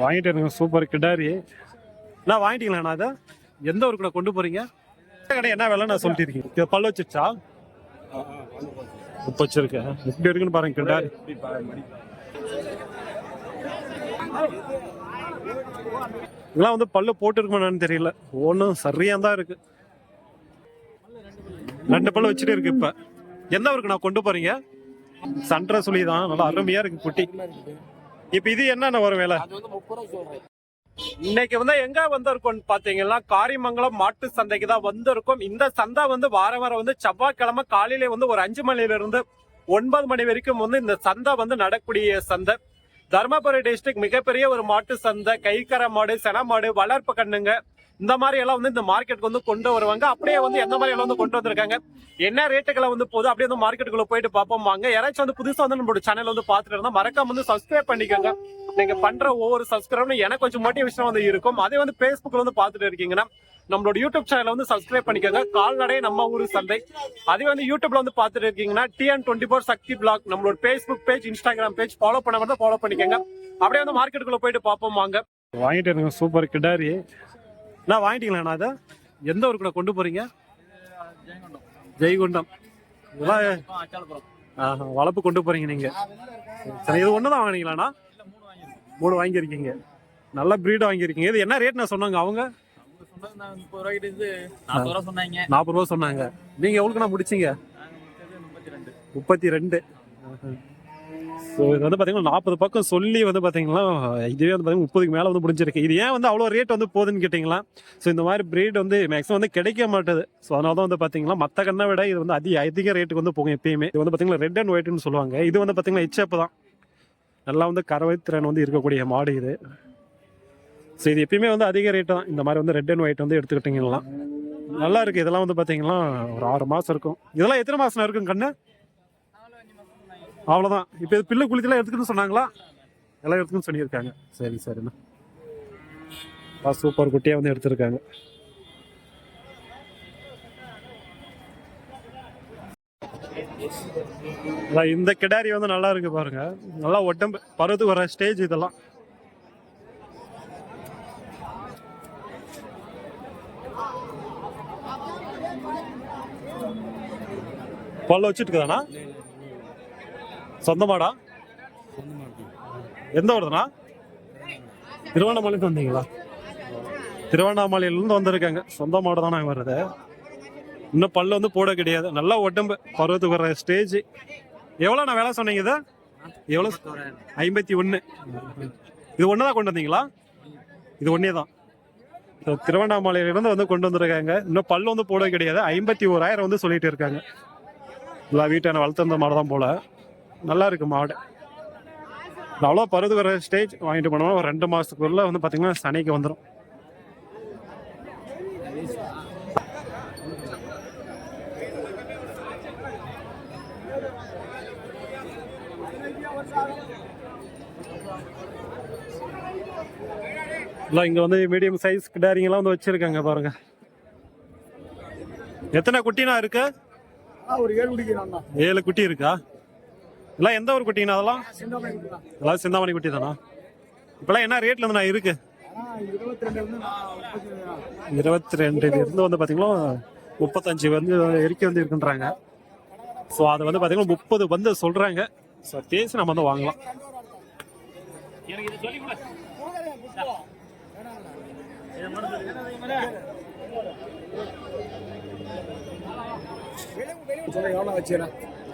வாங்கிட்டு இருங்க சூப்பர் கிடாரி. நான் வாங்கிட்டீங்களா அதை எந்த ஊருக்கு கொண்டு போறீங்க? கடை என்ன வேலை நான் சொல்லிட்டு இருக்கீங்க இது பல்லு வச்சிருச்சா? உப்பு வச்சிருக்கேன் எப்படி இருக்குன்னு பாருங்க கிடாரி. இதெல்லாம் வந்து பல்லு போட்டுருக்குமான்னு தெரியல. ஒன்றும் சரியா தான் இருக்கு. ரெண்டு பல்லு வச்சுட்டு இருக்கு இப்போ. எந்த ஊருக்கு நான் கொண்டு போறீங்க? சண்டை சுழி தான் நல்லா அருமையா இருக்கு குட்டி. இப்ப இது என்னென்ன வரும் வேலை? இன்னைக்கு வந்து எங்க வந்திருக்கோம் பாத்தீங்கன்னா காரிமங்கலம் மாட்டு சந்தைக்கு தான் வந்திருக்கோம். இந்த சந்தை வந்து வார வாரம் வந்து செவ்வாய்க்கிழமை காலையில வந்து ஒரு அஞ்சு மணில இருந்து ஒன்பது மணி வரைக்கும் வந்து இந்த சந்தை வந்து நடக்கூடிய சந்தை. தர்மபுரி டிஸ்ட்ரிக்ட் மிகப்பெரிய ஒரு மாட்டு சந்தை. கைக்கரை மாடு சென மாடு வளர்ப்பு கண்ணுங்க. இந்த மாதிரி எல்லாம் வந்து இந்த மார்க்கெட்டுக்கு வந்து கொண்டு வருவாங்க. அப்படியே வந்து எந்த மாதிரி எல்லாம் வந்து கொண்டு வந்திருக்காங்க? என்ன ரேட்டுகளை வந்து போகுது? அப்படியே வந்து மார்க்கெட்டுக்குள்ள போயிட்டு பார்ப்போம் வாங்க. யாராச்சும் வந்து புதுசா வந்து நம்மளோட சேனல் வந்து பாத்துட்டு இருந்தா மறக்காம வந்து சப்ஸ்கிரைப் பண்ணிக்கோங்க. நீங்க பண்ற ஒவ்வொரு சப்ஸ்கிரைபும் எனக்கு கொஞ்சம் மோட்டிவேஷன் வந்து இருக்கும். அதே வந்து ஃபேஸ்புக்ல வந்து பாத்துட்டு இருக்கீங்கன்னா நம்மளோட யூடியூப் சேனல் வந்து சப்ஸ்கிரைப் பண்ணிக்கோங்க. கால்நடை நம்ம ஊர் சந்தை. அதே வந்து யூடியூப்ல வந்து பாத்துட்டு இருக்கீங்கன்னா TN twenty four Sakthi blog நம்மளோட Facebook page Instagram page follow பண்ண மட்டும் ஃபாலோ பண்ணிக்கோங்க. அப்படியே வந்து மார்க்கெட்டுக்குள்ள போயிட்டு பார்ப்போம் வாங்க. வாங்கிட்டு எனக்கு சூப்பர். கிடாரி. நான் வாங்கிட்டீங்களா அதை எந்த ஊருக்கு நான் கொண்டு போறீங்க? ஜெயங்கொண்டம் ஜெய்குண்டம் இதெல்லாம் வளர்ப்பு கொண்டு போறீங்க நீங்க. சரி இது ஒன்று தான் வாங்கினீங்களாண்ணா? இல்ல மூணு வாங்கியிருக்கீங்க. நல்ல ப்ரீடு வாங்கியிருக்கீங்க. இது என்ன ரேட் நான் சொன்னாங்க அவங்க? அவங்க சொன்னது நான் முப்பது ரூபாய்க்கு இருந்து நாற்பது ரூபா சொன்னாங்க. நீங்க எவ்வளோக்கு நான் முடிச்சீங்க முப்பத்தி ரெண்டு. ஸோ இது வந்து பார்த்தீங்கன்னா நாற்பது பக்கம் சொல்லி வந்து பார்த்தீங்கன்னா இதுவே வந்து பார்த்தீங்கன்னா முப்பதுக்கு மேலே வந்து முடிஞ்சிருக்கு. இது ஏன் வந்து அவ்வளோ ரேட் வந்து போகுதுன்னு கேட்டிங்களா? ஸோ இந்த மாதிரி பிரீட் வந்து மேக்ஸிமம் வந்து கிடைக்க மாட்டேது. ஸோ அதனால தான் வந்து பார்த்தீங்கன்னா மற்ற கண்ணை விட இது வந்து அதிக அதிக ரேட்டுக்கு வந்து போகும் எப்பயுமே. இது வந்து பார்த்தீங்கன்னா ரெட் அண்ட் ஒயிட்னு சொல்லுவாங்க. இது வந்து பார்த்தீங்கன்னா இச்சப்பு தான். நல்லா வந்து கறவை திறன் வந்து இருக்கக்கூடிய மாடு இது. ஸோ இது எப்பயுமே வந்து அதிக ரேட்டு தான். இந்த மாதிரி வந்து ரெட் அண்ட் ஒயிட் வந்து எடுத்துக்கிட்டிங்கன்னா நல்லா இருக்குது இதெல்லாம் வந்து பார்த்தீங்கன்னா ஒரு ஆறு மாதம் இருக்கும். இதெல்லாம் எத்தனை மாதம் இருக்கும் கண்ணு நாலு அஞ்சு மாசம் சொன்னாங்க அவ்வளோதான் இப்போ இது பில்லு குளிக்கலாம் எடுத்துக்கணும்னு சொன்னாங்களா? எல்லாம் எடுத்துக்கணும்னு சொல்லியிருக்காங்க. சரி சரிண்ணா. சூப்பர் குட்டியாக வந்து எடுத்திருக்காங்க. அதான் இந்த கிடாரி வந்து நல்லா இருக்கு பாருங்க. நல்லா உடம்பு பருவத்துக்கு வர ஸ்டேஜ் இதெல்லாம். பல்ல வச்சுட்டு இருக்குதாண்ணா சொந்த மாடா எந்த ஊருதுண்ணா? திருவண்ணாமலைக்கு வந்தீங்களா? திருவண்ணாமலையிலேருந்து வந்திருக்காங்க. சொந்த மாடு தானே வருது இன்னும் பல்லு வந்து போட கிடையாது. நல்லா உடம்பு பருவத்துக்கு வர ஸ்டேஜ் எவ்வளோ நான் வேலை சொன்னீங்க இது? எவ்வளோ? ஐம்பத்தி ஒன்று. இது ஒன்று தான் கொண்டு வந்தீங்களா? இது ஒன்றே தான் திருவண்ணாமலையிலிருந்து வந்து கொண்டு வந்திருக்காங்க. இன்னும் பல்லு வந்து போட கிடையாது. ஐம்பத்தி ஓராயிரம் வந்து சொல்லிட்டு இருக்காங்க. எல்லா வீட்டான வளர்த்துருந்த மாடு தான் போல. நல்லா இருக்கு மாடு அவ்வளோ பருது வர ஸ்டேஜ் வாங்கிட்டு போனோம்னா ஒரு ரெண்டு மாதத்துக்குள்ள வந்து பார்த்தீங்கன்னா சனிக்கு வந்துடும் இல்லை இங்கே வந்து மீடியம் சைஸ் கிடாரிங்கெல்லாம் வந்து வச்சுருக்காங்க பாருங்க. எத்தனை குட்டினா இருக்கு? ஒரு ஏழு குடிக்கிறான் ஏழு குட்டி இருக்கா? எல்லாம் எந்த ஒரு குட்டிங்கண்ணா அதெல்லாம்? எல்லாம் சிந்தாமணி குட்டி தானா. இப்பெல்லாம் என்ன ரேட்ல இருந்து நான் இருக்கு? இருபத்தி ரெண்டுல இருந்து வந்து பாத்தீங்கன்னா முப்பத்தஞ்சு வந்து எரிக்க வந்து இருக்குன்றாங்க ஸோ அது வந்து பாத்தீங்கன்னா முப்பது வந்து சொல்றாங்க. ஸோ பேசி நம்ம வந்து வாங்கலாம். எனக்கு இது சொல்லி கொடு. சொல்ல எவ்வளோ வச்சுக்கிறேன்?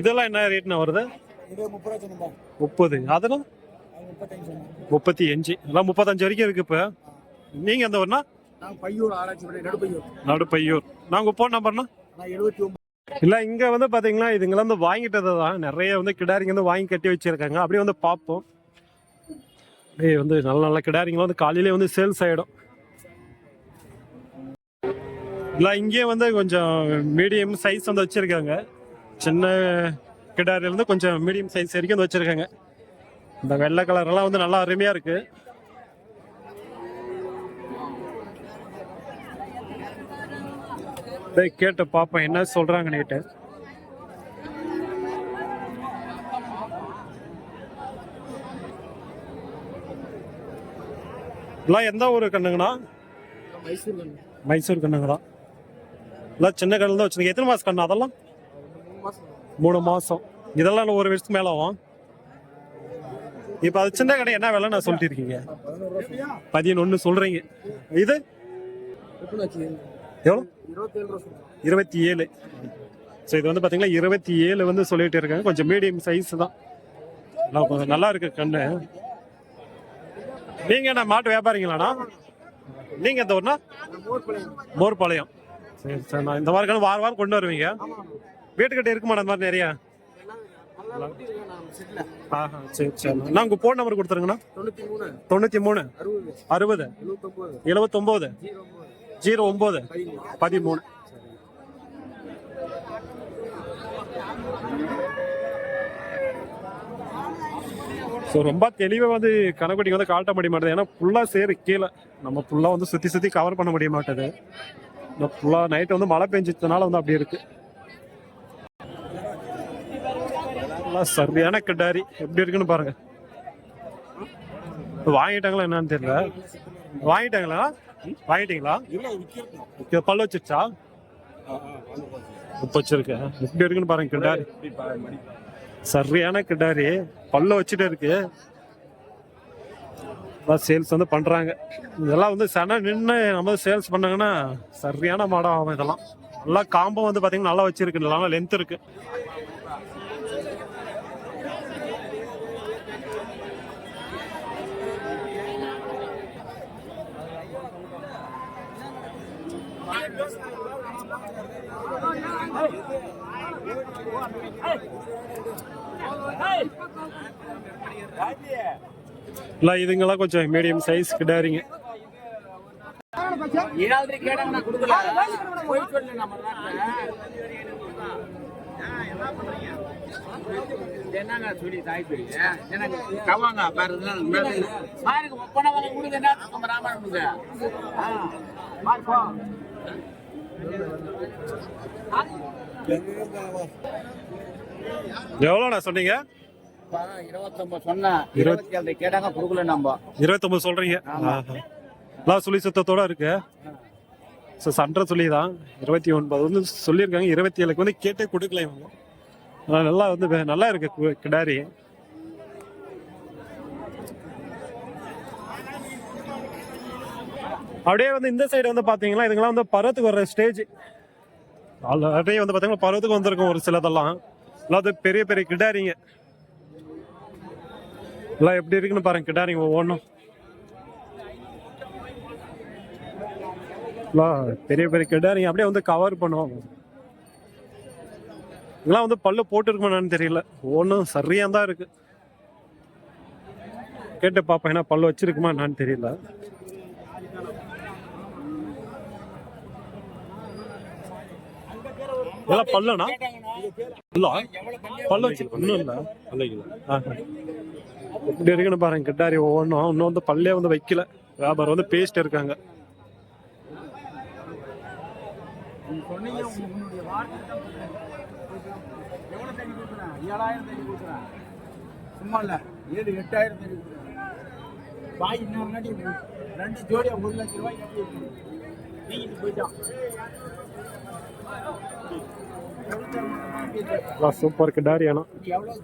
இதெல்லாம் என்ன ரேட்னா வருது? முப்பது. அதெல்லாம்? முப்பத்தி அஞ்சு. எல்லாம் முப்பத்தஞ்சு வரைக்கும் இருக்கு இப்போ. நீங்க எந்த ஊர்னா பையூர் ஆராய்ச்சி நடுப்பையூர். நடுப்பையூர். நான் உங்க போன் நம்பர்னா எழுபத்தி ஒன்பது. இல்ல இங்க வந்து பாத்தீங்கன்னா இதுங்களாம் வந்து வாங்கிட்டது தான். நிறைய வந்து கிடாரிங்க வந்து வாங்கி கட்டி வச்சிருக்காங்க. அப்படியே வந்து பார்ப்போம் அப்படியே வந்து நல்ல நல்ல கிடாரிங்க வந்து காலையிலே வந்து சேல்ஸ் ஆயிடும். இல்ல இங்கே வந்து கொஞ்சம் மீடியம் சைஸ் வந்து வச்சிருக்காங்க. சின்ன கிடாரில இருந்து கொஞ்சம் மீடியம் சைஸ் வரைக்கும் வந்து வச்சிருக்காங்க. இந்த வெள்ளை கலர் எல்லாம் வந்து நல்லா அருமையா இருக்கு. டேய் கேட்டு பாப்போம் என்ன சொல்றாங்க நேட்டு எல்லாம் எந்த ஊரு கண்ணுங்கண்ணா? மைசூர் கண்ணு. மைசூர் கண்ணுங்களா எல்லாம் சின்ன கண்ணு தான் வச்சிருக்கீங்க. எத்தனை மாசம் கண்ணு அதெல்லாம்? மூணு மாசம். இதெல்லாம் ஒரு வருஷத்துக்கு மேல ஆகும். இப்போ அது சின்ன கடை என்ன விலை நான் சொல்லிட்டு இருக்கீங்க பதினொன்னு சொல்றீங்க. இது? எவ்வளோ இருபத்தி ஏழு ஸோ இது வந்து பார்த்தீங்கன்னா இருபத்தி ஏழு வந்து சொல்லிட்டு இருக்காங்க. கொஞ்சம் மீடியம் சைஸ் தான். நல்லா கொஞ்சம் நல்லா இருக்கு கண்ணு. நீங்க என்ன மாட்டு வியாபாரிங்களாண்ணா? நீங்க எந்த ஊர்னா மோர்பாளையம் சரி சரி நான் இந்த மாதிரி கண்ணு வாரம் வாரம் கொண்டு வருவீங்க. வீட்டுக்கிட்ட இருக்குமா அந்த மாதிரி நிறையா? நல்லா நான் சரி சரி. நான் உங்க ஃபோன் நம்பர் கொடுத்துருங்கண்ணா. தொண்ணூத்தி மூணு தொண்ணூற்றி மூணு அறுபது எழுபத்தொன்பது எழுபத்தொம்போது ஜீரோ ஒன்பது பதிமூணு. ஸோ ரொம்ப தெளிவாக வந்து கணக்குட்டிக்கு வந்து காட்ட முடிய மாட்டேது. ஏன்னா ஃபுல்லாக சேரு கீழே. நம்ம ஃபுல்லாக வந்து சுற்றி சுற்றி கவர் பண்ண முடிய மாட்டேது. இந்த ஃபுல்லாக நைட்டு வந்து மழை பெஞ்சதுனால வந்து அப்படி இருக்குது நல்லா சரியான கிட்டாரி எப்படி இருக்குன்னு பாருங்க. வாங்கிட்டாங்களா என்னன்னு தெரியல. வாங்கிட்டாங்களா? வாங்கிட்டீங்களா? இது பல்லு வச்சிருச்சா? உப்பு வச்சிருக்கு. எப்படி இருக்குன்னு பாருங்க கிட்டாரி சரியான கிட்டாரி பல்ல வச்சுட்டு இருக்கு. சேல்ஸ் வந்து பண்றாங்க. இதெல்லாம் வந்து சன நின்று நம்ம சேல்ஸ் பண்ணாங்கன்னா சரியான மாடம் ஆகும் இதெல்லாம். நல்லா காம்போ வந்து பாத்தீங்கன்னா நல்லா வச்சிருக்கு. நல்லா லென்த் இருக்கு. இல்லை இதுங்கெல்லாம் கொஞ்சம் மீடியம் சைஸ் கிடாரிங்க என்னங்க சொல்லி தாய் சொல்லி எனக்கு கவாங்க பாருங்க கொடுங்க என்ன? நம்ம ராமாயணம். எவ்வளோண்ணா சொன்னீங்க? இருபத்தொன்பது சொன்னேன் இருபத்தி- ஏழு கேட்டாங்க கொடுக்கல நம்ம. இருபத்தொம்பது சொல்றீங்க. ஆஹா. எல்லாம் சுழி சுத்தத்தோட இருக்கு. ஸோ சண்டை சொல்லி தான் இருபத்தி ஒன்பது வந்து சொல்லியிருக்காங்க. இருபத்தி ஏழுக்கு வந்து கேட்டே கொடுக்கல இவங்க. ஆனா நல்லா வந்து நல்லா இருக்கு கிடாரி. அப்படியே வந்து இந்த சைடு வந்து பாத்தீங்கன்னா இதுங்கெல்லாம் வந்து பருவத்துக்கு வர்ற ஸ்டேஜ் ஆல்ரெடி வந்து பாத்தீங்கன்னா பருவத்துக்கு வந்திருக்கும் ஒரு சிலதெல்லாம். எல்லாம் அது பெரிய பெரிய கிடாரிங்க. எல்லாம் எப்படி இருக்குன்னு பாருங்க கிட்டாரிங்க ஒவ்வொன்றும் பெரிய பெரிய கிட்டாரிங்க அப்படியே வந்து கவர் பண்ணுவாங்க இதெல்லாம் வந்து பல்லு போட்டுருக்குமான்னு தெரியல. ஒவ்வொன்றும் சரியாக தான் இருக்கு. கேட்டு பார்ப்பேன் ஏன்னா பல்லு வச்சிருக்குமா என்னன்னு தெரியல. இதெல்லாம் பல்லுனா இல்ல. பல்லு வச்சு இன்னும் இல்ல. ஆஹா. இப்படி இருக்குன்னு பாருங்க கிட்டாரி. ஒவ்வொன்றும் இன்னும் வந்து பல்லே வந்து வைக்கல. வியாபாரம் வந்து பேசிட்டு இருக்காங்க. சும்மா இல்ல ஏழு எட்டாயிரம் பாய் இன்னும் முன்னாடி ரெண்டு ஜோடியா ஒரு லட்சம் ரூபாய். நீங்கிட்டு போயிட்டான் சூப்பர் கிட்டாரி ஆனா. எவ்வளவு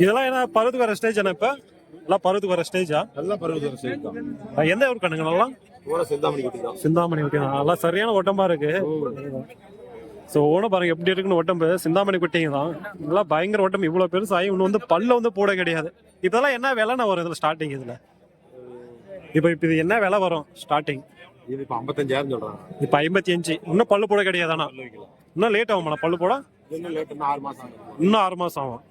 இதெல்லாம் என்ன பருவத்துக்கு வர ஸ்டேஜ் என்ன இப்ப? எல்லாம் பருவத்துக்கு வர ஸ்டேஜா எல்லாம் பருவதூரம் சைடு தான். எந்த ஊர் கண்ணுங்க நல்லா? ஓட செந்தாமணி குட்டி தான். சிந்தாமணி ஓகே நல்லா சரியான ஓட்டமா இருக்கு. ஸோ ஓன பாருங்க எப்படி இருக்குன்னு உடம்பு சிந்தாமணி குட்டிங்க தான். இதெல்லாம் பயங்கர உடம்பு இவ்வளோ பெருசு ஆகி இன்னும் வந்து பல்ல வந்து போட கிடையாது. இதெல்லாம் என்ன விலைன்னு வரும் இதில் ஸ்டார்டிங் இதில்? இப்போ இப்போ இது என்ன விலை வரும் ஸ்டார்டிங் இது இப்ப ஐம்பத்தஞ்சாயிரம் சொல்றாங்க. இப்போ ஐம்பத்தி அஞ்சு இன்னும் பல்லு போட கிடையாது இன்னும் லேட் ஆகும்ல பல்லு போட? இன்னும் லேட் இன்னும் ஆறு ஆகும். இன்னும் ஆறு மாசம் ஆகும்.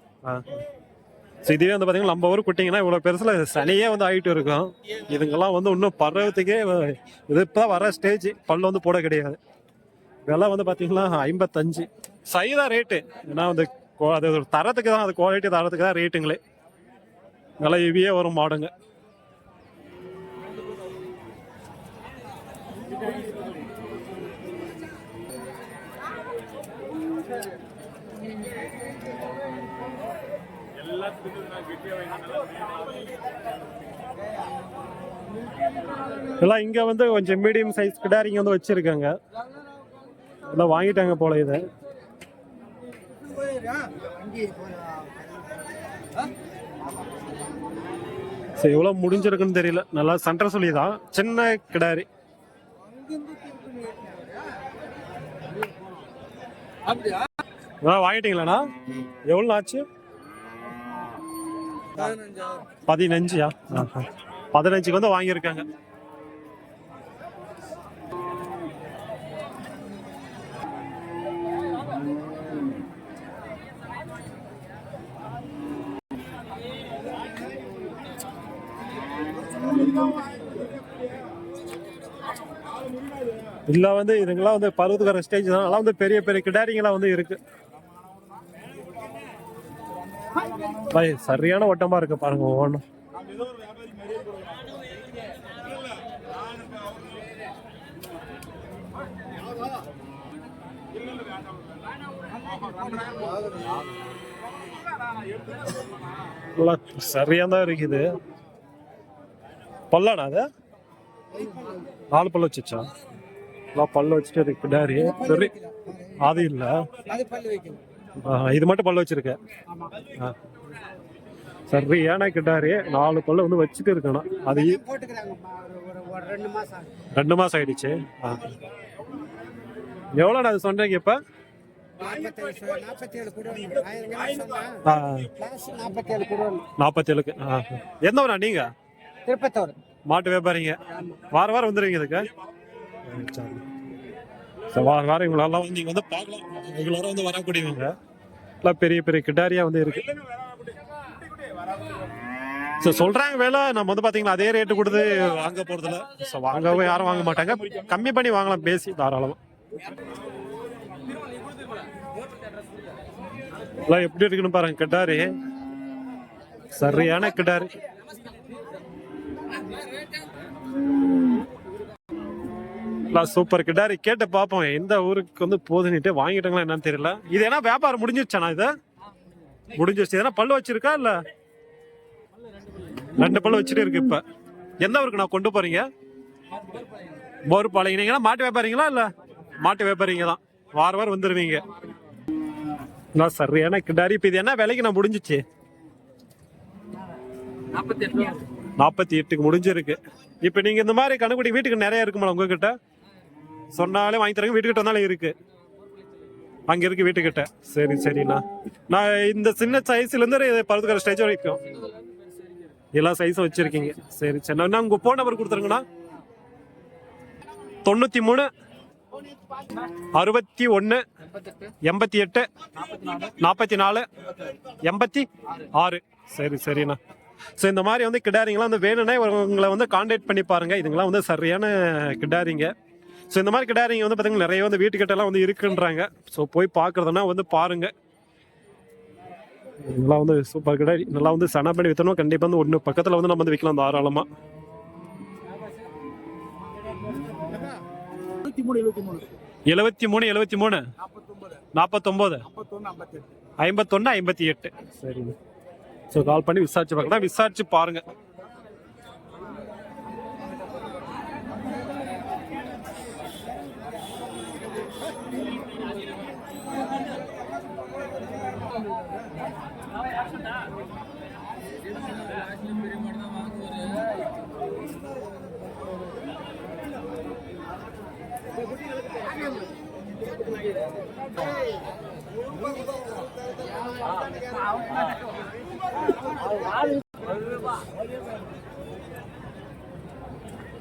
ஸோ இதுவே வந்து பார்த்தீங்கன்னா நம்ம ஊர் குட்டிங்கன்னா இவ்வளோ பெருசுல சனியே வந்து ஆகிட்டு இருக்கும். இதுங்கெல்லாம் வந்து இன்னும் பருவத்துக்கே வ- இது இப்போ வர ஸ்டேஜ் பல்லு வந்து போட கிடையாது. விலை வந்து பார்த்தீங்கன்னா ஐம்பத்தஞ்சு. சைதா ரேட்டு ஏன்னா வந்து அது தரத்துக்கு தான் அது குவாலிட்டி தரத்துக்கு தான் ரேட்டுங்களே நல்லா ஹெவியே வரும் மாடுங்க. எல்லாம் இங்க வந்து கொஞ்சம் மீடியம் சைஸ் கிடாரிங்க வந்து வச்சிருக்காங்க. எல்லாம் வாங்கிட்டாங்க போல இதை. சரி எவ்வளோ முடிஞ்சிருக்குன்னு தெரியல. நல்லா சண்டை சொல்லி தான் சின்ன கிடாரி அப்படியா? வாங்கிட்டீங்களாண்ணா? எவ்வளோ ஆச்சு? பதினஞ்சுயா? ஆஹா. பதினஞ்சுக்கு வந்து வாங்கியிருக்காங்க. இல்ல வந்து இதுங்கெல்லாம் வந்து பருவத்துக்கார ஸ்டேஜ் தான். அதெல்லாம் வந்து பெரிய பெரிய கிடாரிங்கெல்லாம் வந்து இருக்கு. பாய் சரியான ஓட்டமா இருக்கு பாருங்க ஒவ்வொன்றும். சரியா தான் இருக்குது. பல்லாடா அது? ஆள் பல்ல வச்சுச்சா எல்லாம் பல்லு வச்சுட்டு இருக்கு. பின்னாடி. சரி. அது இல்ல இது மட்டும் பல்லு வச்சிருக்க. ஆ. சரியான கிட்டாரி நாலு பல்லு வந்து வச்சுட்டு இருக்கணும். அது ரெண்டு மாசம் ஆயிடுச்சு. ஆ. எவ்வளோண்ணா அது சொன்னீங்க இப்ப? நாற்பத்தேழுக்கு. எந்த ஊரா நீங்க? திருப்பத்தூர். மாட்டு வியாபாரிங்க. வார வாரம் வந்துருவீங்க இதுக்கு? சரி. சரி, வார வாரம் இவங்களெல்லாம் வந்து நீங்க வந்து பார்க்கலாம். ரெகுலராக வந்து வரக்கூடியவங்க. எல்லாம் பெரிய பெரிய கிட்டாரியா வந்து இருக்கு. ஸோ சொல்றாங்க வேலை. நம்ம வந்து பாத்தீங்கன்னா அதே ரேட்டு கொடுத்து வாங்க போறதில்ல. ஸோ வாங்கவும் யாரும் வாங்க மாட்டாங்க. கம்மி பண்ணி வாங்கலாம் பேசி தாராளமா. எல்லாம் எப்படி இருக்குன்னு பாருங்க கிட்டாரி. சரியான கிட்டாரி. எல்லாம் சூப்பர் கிட்டாரி கேட்டு பார்ப்போம் எந்த ஊருக்கு வந்து போதுன்னுட்டு வாங்கிட்டாங்களா என்னன்னு தெரியல. இது ஏன்னா வியாபாரம் முடிஞ்சிருச்சாண்ணா இது? முடிஞ்சிருச்சு எதனா பல்லு வச்சிருக்கா இல்ல? ரெண்டு பல்லு வச்சுட்டு இருக்கு இப்ப. எந்த ஊருக்கு நான் கொண்டு போறீங்க? போர் பாளையம் நீங்க மாட்டு வியாபாரிங்களா இல்ல? மாட்டு வியாபாரிங்க தான். வார வாரம் வந்துருவீங்க. நான் சரியான கிட்டாரி இப்ப இது என்ன விலைக்கு நான் முடிஞ்சிச்சு? நாற்பத்தி எட்டுக்கு முடிஞ்சிருக்கு. இப்போ நீங்க இந்த மாதிரி கணக்குடி வீட்டுக்கு நிறைய இருக்குமா உங்ககிட்ட? சொன்னாலே வாங்கி தரங்க வீட்டுக்கிட்ட வந்தாலும் இருக்கு. அங்க இருக்கு வீட்டுக்கிட்ட. சரி சரிண்ணா. நான் இந்த சின்ன சைஸ்ல இருந்து பருத்துக்கிற ஸ்டேஜ் வரைக்கும். எல்லா சைஸும் வச்சிருக்கீங்க. சரி சரி. நான் உங்க போன் நம்பர் கொடுத்துருங்கண்ணா. தொண்ணூத்தி மூணு அறுபத்தி ஒன்று எண்பத்தி எட்டு நாற்பத்தி நாலு எண்பத்தி ஆறு. சரி சரிண்ணா. ஸோ இந்த மாதிரி வந்து கிடாரிங்களாம் வந்து வேணும்னா உங்களை வந்து காண்டாக்ட் பண்ணி பாருங்க. இதுங்களாம் வந்து சரியான கிடாரிங்க. ஸோ இந்த மாதிரி கிடாரிங்க வந்து பார்த்தீங்கன்னா நிறைய வந்து வீட்டுக்கிட்டலாம் வந்து இருக்குன்றாங்க. ஸோ போய் பார்க்குறதுனா வந்து பாருங்க. இதெல்லாம் வந்து சூப்பர் கிடாரி நல்லா வந்து சன பண்ணி விற்றணும் கண்டிப்பாக வந்து ஒன்று பக்கத்தில் வந்து நம்ம வந்து விற்கலாம் தாராளமாக எழுபத்தி மூணு எழுபத்தி மூணு. நாற்பத்தொம்பது ஐம்பத்தொன்று ஐம்பத்தி எட்டு. சரிங்க. ஸோ கால் பண்ணி விசாரிச்சு பார்க்கலாம். விசாரிச்சு பாருங்க.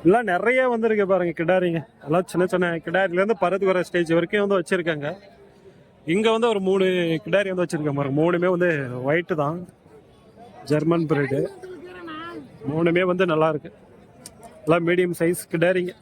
எல்லாம் நிறைய வந்திருக்கு பாருங்க கிடாரிங்க. எல்லாம் சின்ன சின்ன கிடாரிலேருந்து இருந்து வர ஸ்டேஜ் வரைக்கும் வந்து வச்சுருக்காங்க. இங்கே வந்து ஒரு மூணு கிடாரி வந்து வச்சிருக்காங்க பாருங்க. மூணுமே வந்து ஒயிட்டு தான். ஜெர்மன் பிரீடு மூணுமே வந்து நல்லாயிருக்கு எல்லாம் மீடியம் சைஸ் கிடாரிங்க.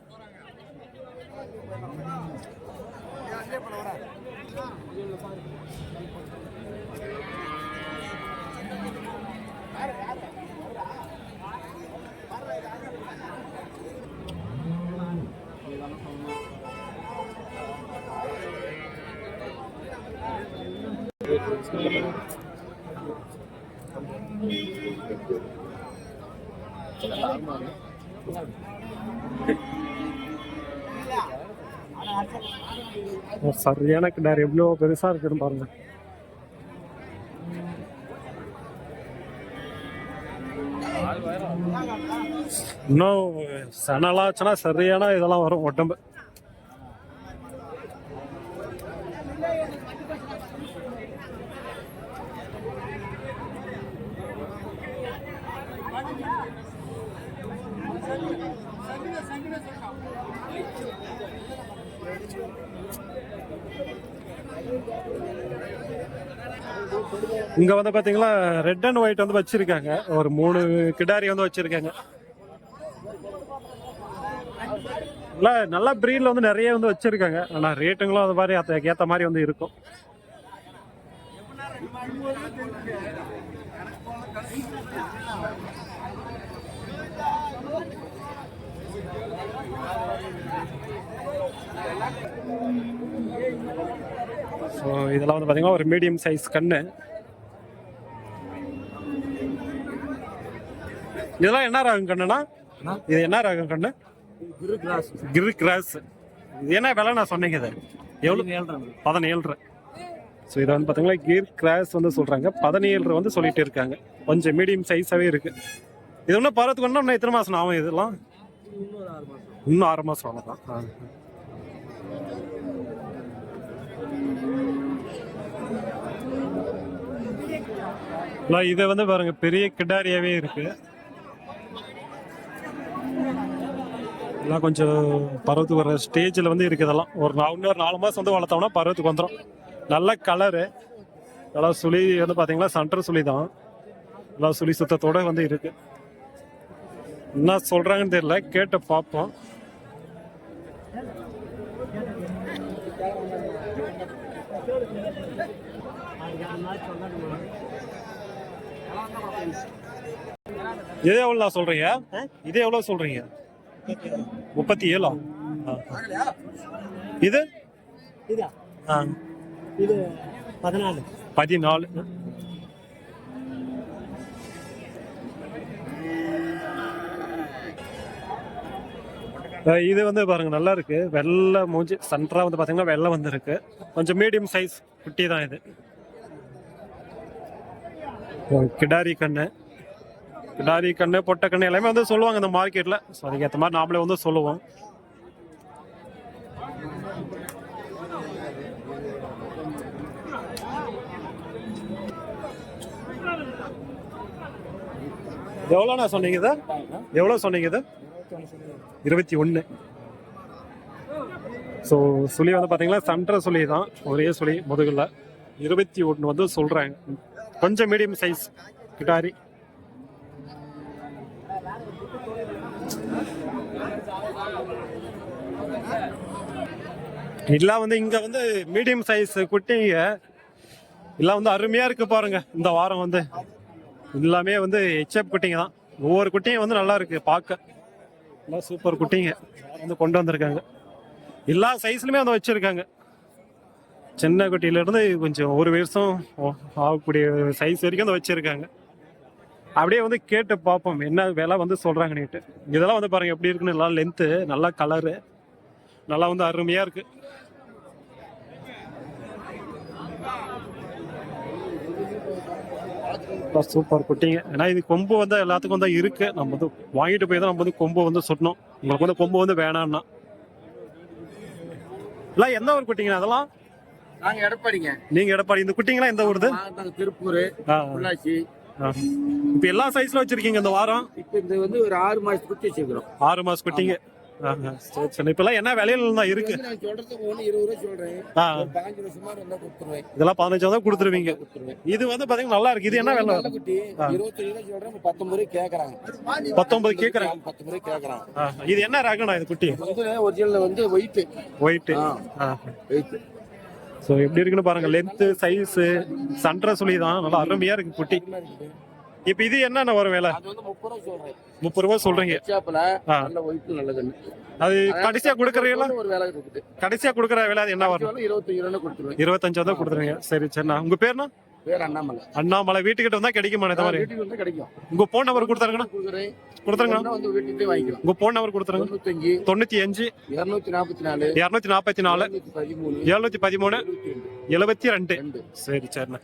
சரியான கிடாரி. எவ்வளோ பெருசாக இருக்குன்னு பாருங்க. இன்னும் சனலாச்சுன்னா சரியான இதெல்லாம் வரும் உடம்பு. இங்க வந்து பாத்தீங்களா ரெட் அண்ட் ஒயிட் வந்து வச்சிருக்காங்க. ஒரு மூணு கிடாரி வந்து வச்சிருக்காங்க. இல்ல நல்ல பிரீட்ல வந்து நிறைய வந்து வச்சிருக்காங்க. ஆனா ரேட்டுங்களும் அது மாதிரி அதுக்கு ஏத்த மாதிரி வந்து இருக்கும். ஸோ இதெல்லாம் வந்து பாத்தீங்கன்னா ஒரு மீடியம் சைஸ் கண்ணு. இதெல்லாம் என்ன ரகம் கண்ணுனா இது என்ன ரகம் கண்ணு? கிரு கிராஸ். இது என்ன விலை நான் சொன்னீங்க இது? எவ்வளோ? பதினேழு ஸோ இதை வந்து பார்த்தீங்கன்னா கீர் கிராஸ் வந்து சொல்கிறாங்க பதினேழு வந்து சொல்லிட்டு இருக்காங்க. கொஞ்சம் மீடியம் சைஸாகவே இருக்கு. இது இன்னும் பருவத்துக்கு இன்னும் எத்தனை மாதம் ஆகும் இதெல்லாம்? இன்னும் ஆறு மாதம் அவ்வளோதான். இல்ல, இது வந்து பாருங்க பெரிய கிடாரியாவே இருக்கு. எல்லாம் கொஞ்சம் பருவத்துக்கு வர ஸ்டேஜில் வந்து இருக்கு இதெல்லாம் ஒரு இன்னொரு நாலு மாதம் வந்து வளர்த்தோம்னா பருவத்துக்கு வந்துடும் நல்ல கலரு நல்லா சுழி வந்து பார்த்தீங்கன்னா சண்டர் சுழி தான். நல்லா சுழி சுத்தத்தோட வந்து இருக்கு. என்ன சொல்றாங்கன்னு தெரியல. கேட்டு பார்ப்போம். இது எவ்வளோ சொல்றீங்க? இது எவ்வளோ சொல்றீங்க? முப்பத்தி ஏழா. இது? இதா ஆ, இது பதினாலு. பதினாலு. இது வந்து பாருங்க நல்லா இருக்கு. வெள்ளை மூஞ்சி சென்டரா வந்து பாத்தீங்கன்னா வெள்ளை வந்து இருக்கு கொஞ்சம் மீடியம் சைஸ் குட்டி தான் இது கிடாரி கண்ணு. கிடாரி கண்ணு பொட்டை கண்ணு எல்லாமே வந்து சொல்லுவாங்க இந்த மார்க்கெட்ல ஸோ அதுக்கேற்ற மாதிரி நாமளே வந்து சொல்லுவோம். எவ்வளோண்ணா சொன்னீங்க இது? எவ்வளோ சொன்னீங்க இது? இருபத்தி ஒன்று. ஸோ சுழி வந்து பார்த்தீங்கன்னா சண்டரை சுழி தான். ஒரே சுழி முதுகில். இருபத்தி ஒன்று வந்து சொல்கிறாங்க கொஞ்சம் மீடியம் சைஸ் கிட்டாரி. எல்லாம் வந்து இங்கே வந்து மீடியம் சைஸ் குட்டிங்க. எல்லாம் வந்து அருமையாக இருக்குது பாருங்கள் இந்த வாரம் வந்து. எல்லாமே வந்து ஹெச்எப் குட்டிங்க தான். ஒவ்வொரு குட்டியும் வந்து நல்லா இருக்குது பார்க்க. எல்லாம் சூப்பர் குட்டிங்க. வந்து கொண்டு வந்திருக்காங்க? எல்லா சைஸ்லையுமே வந்து வச்சுருக்காங்க. சின்ன குட்டியிலேருந்து கொஞ்சம் ஒரு வருஷம் ஆகக்கூடிய சைஸ் வரைக்கும் வந்து வச்சுருக்காங்க. அப்படியே வந்து கேட்டு பார்ப்போம் என்ன விலை வந்து சொல்கிறாங்கன்னுட்டு இதெல்லாம் வந்து பாருங்கள் எப்படி இருக்குன்னு நல்லா லென்த்து நல்லா கலரு நல்லா வந்து அருமையாக இருக்குது சூப்பர் குட்டிங்க. ஏன்னா இது கொம்பு வந்து எல்லாத்துக்கும் தான் இருக்கு. நம்ம வந்து வாங்கிட்டு போய் தான் நம்ம வந்து கொம்பு வந்து சொன்னோம் உங்களுக்கு வந்து கொம்பு வந்து வேணாம்னா. எல்லாம் எந்த ஒரு குட்டிங்க? அதெல்லாம்? நாங்க எடப்பாடிங்க. நீங்க எடப்பாடி. இந்த குட்டிங்களா எந்த ஊருது? நாங்க திருப்பூர் பொள்ளாச்சி. இப்ப எல்லா சைஸ்ல வச்சிருக்கீங்க இந்த வாரம்? இப்ப இது வந்து ஒரு ஆறு மாசத்துக்கு குட்டி வச்சிருக்கிறோம். ஆறு மாச குட்டிங்க. சரி சரி. இப்ப எல்லாம் என்ன விலையில தான் இருக்கு? நான் சொல்றது ஒண்ணு இருபது ரூபா சொல்றேன். ஆ, ஒரு பாஞ்சு வருஷமா இருந்தா கொடுத்துருவேன். இதெல்லாம் பதினஞ்சு தான் கொடுத்துருவீங்க. கொடுத்துருவேன். இது வந்து பாத்தீங்கன்னா நல்லா இருக்கு. இது என்ன விலை? நல்ல குட்டி. இருபத்தஞ்சு ரூபா சொல்றேன். இப்ப பத்தொன்பது ரூபாய் கேக்குறாங்க. பத்தொன்பது கேக்குறாங்க. பத்து ரூபாய் கேக்குறாங்க. ஆ, இது என்ன ரகம்ண்ணா இது குட்டி? இது வந்து ஒரிஜினல் வந்து ஒயிட் ஒயிட் ஒயிட் ஸோ எப்படி இருக்குன்னு பாருங்க. லென்த் சைஸ் சண்டரை சுழி தான் நல்லா அருமையா இருக்கு குட்டி. இப்போ இது என்னென்ன வரும் விலை? முப்பது ரூபா சொல்றீங்க. அது கடைசியா கொடுக்குறீங்களா? இருக்குது. கடைசியா கொடுக்குற விலை அது என்ன வரும்? இருபத்தஞ்சு தான் கொடுத்துருங்க சரி சரிண்ணா உங்க பேர்னா பேர் அண்ணாமலை. அண்ணாமலை வீட்டுக்கிட்ட வந்தா கிடைக்குமா இந்த மாதிரி? வீட்டுக்கு வந்து கிடைக்கும். உங்க போன் நம்பர் கொடுத்தாருங்கண்ணா கொடுக்குறேன். கொடுத்துருங்கண்ணா வந்து வீட்டுக்கு வாங்கிக்கலாம். உங்க போன் நம்பர் கொடுத்துருங்க. தொண்ணூத்தஞ்சு தொண்ணூத்தி அஞ்சு இருநூத்தி நாற்பத்தி நாலு இரநூத்தி நாற்பத்தி நாலு பதிமூணு எழுநூத்தி பதிமூணு எழுபத்தி ரெண்டு. சரி சரிண்ணா.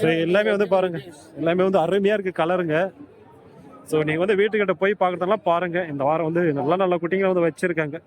ஸோ எல்லாமே வந்து பாருங்க. எல்லாமே வந்து அருமையா இருக்கு கலருங்க ஸோ நீங்க வந்து வீட்டுக்கிட்ட போய் பார்க்கறதெல்லாம் பாருங்க. இந்த வாரம் வந்து நல்ல நல்ல குட்டிங்களை வந்து வச்சிருக்காங்க.